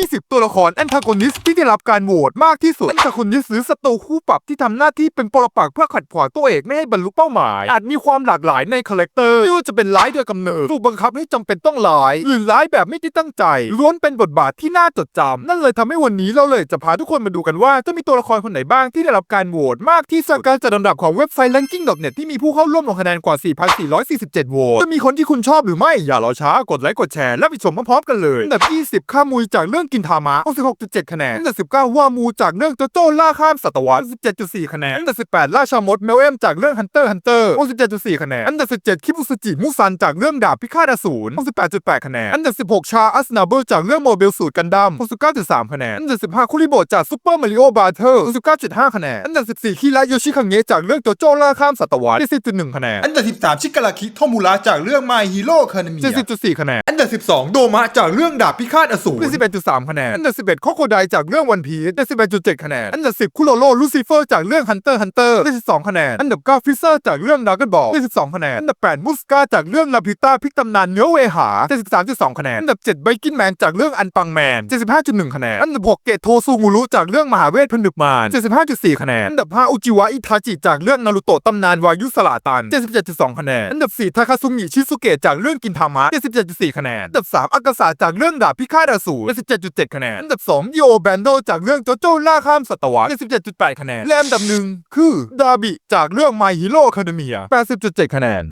20 ตัวละครแอนทากอนิสที่ได้รับการโหวตมากที่สุดแอนทากอนิสหรือศัตรูคู่ปรับที่ทำหน้าที่เป็นปรปักษ์เพื่อขัดขวางตัวเอกไม่ให้บรรลุเป้าหมาย อาจมีความหลากหลายในคาแรคเตอร์ไม่ว่าจะเป็นร้ายโดยกำเนิดถูกบังคับให้จำเป็นต้องร้าย หรือร้ายแบบไม่ได้ตั้งใจล้วนเป็นบทบาทที่น่าจดจำนั่นเลยทำให้วันนี้เราเลยจะพาทุกคนมาดูกันว่าจะมีตัวละครคนไหนบ้างที่ได้รับการโหวตมากที่สุดการจัดอันดับของเว็บไซต์ ranking.net ที่มีผู้เข้าร่วมลงคะแนนกว่า 4,447 โหวตจะมีคนที่คุณชอบหรือไม่อย่ารอช้ากดไลค์กดแชร์และไปชมพร้อมๆกันเลยอันดับ 20 ข้ามุยจากเรื่องกินทามะ66.7 คะแนนอันดับ19ว่ามูจากเรื่องโจโจ้ล่าข้ามศตวรรษ17.4 คะแนนอันดับ18 ราชามดเมลเอมจากเรื่อง Hunter Hunter 67.4 คะแนนอันดับ17 คิบุสจิมุซันจากเรื่องดาบพิฆาตอสูร68.8 คะแนนอันดับ16 ชาอัสนาเบอร์จากเรื่องโมเบลสูตรกันดั้ม69.3 คะแนนอันดับ15คุริโบะจากซุปเปอร์มาริโอบาร์เทอร์69.5 คะแนนอันดับ14คิระโยชิคังเงะจากเรื่องโจโจ้ล่าข้ามศตวรรษ70.1 คะแนนอันดับ13ชิคาราคิโทมุระจากเรื่อง My Hero Academia 70.4 คะแนนอันดับ12 โดมะจากเรื่องดาบพิฆาตอสูร11.3 3 คะแนน อันดับ 11 โคโคไดจากเรื่องวันพีได้ 11.7 คะแนน อันดับ 10 คุโรโรลูซิเฟอร์จากเรื่อง Hunter Hunter 12 คะแนน อันดับ 9 ฟิเซอร์จากเรื่องดากอนบอลได้ 12 คะแนน อันดับ 8 มุสกาจากเรื่องลาพิต้าพิกตำนานเนื้อเวหา73.2 คะแนน อันดับ 7 ไบกินแมนจากเรื่องอันปังแมน75.1 คะแนน อันดับ 6 เกตโทซูงูรุจากเรื่องมหาเวทผนึกมาร75.4 คะแนน อันดับ 5 อุจิวะอิทาจิจากเรื่องนารูโตะตำนานวายุสลาตัน77.2 คะแนน อันดับ 4 ทาคาซุงิชิซุเกะจากเรื่องกินทามะ77.4 คะแนน อันดับ 3 อากาศาจากเรื่องดาบพิฆาตอสูร77.7คะแนน อันดับ 2 โยแบนโดจากเรื่องโจโจ้ล่าข้ามศตวรรษ77.8 คะแนน และอันดับหนึ่งคือดาบิจากเรื่อง My Hero Academia 80.7 คะแนน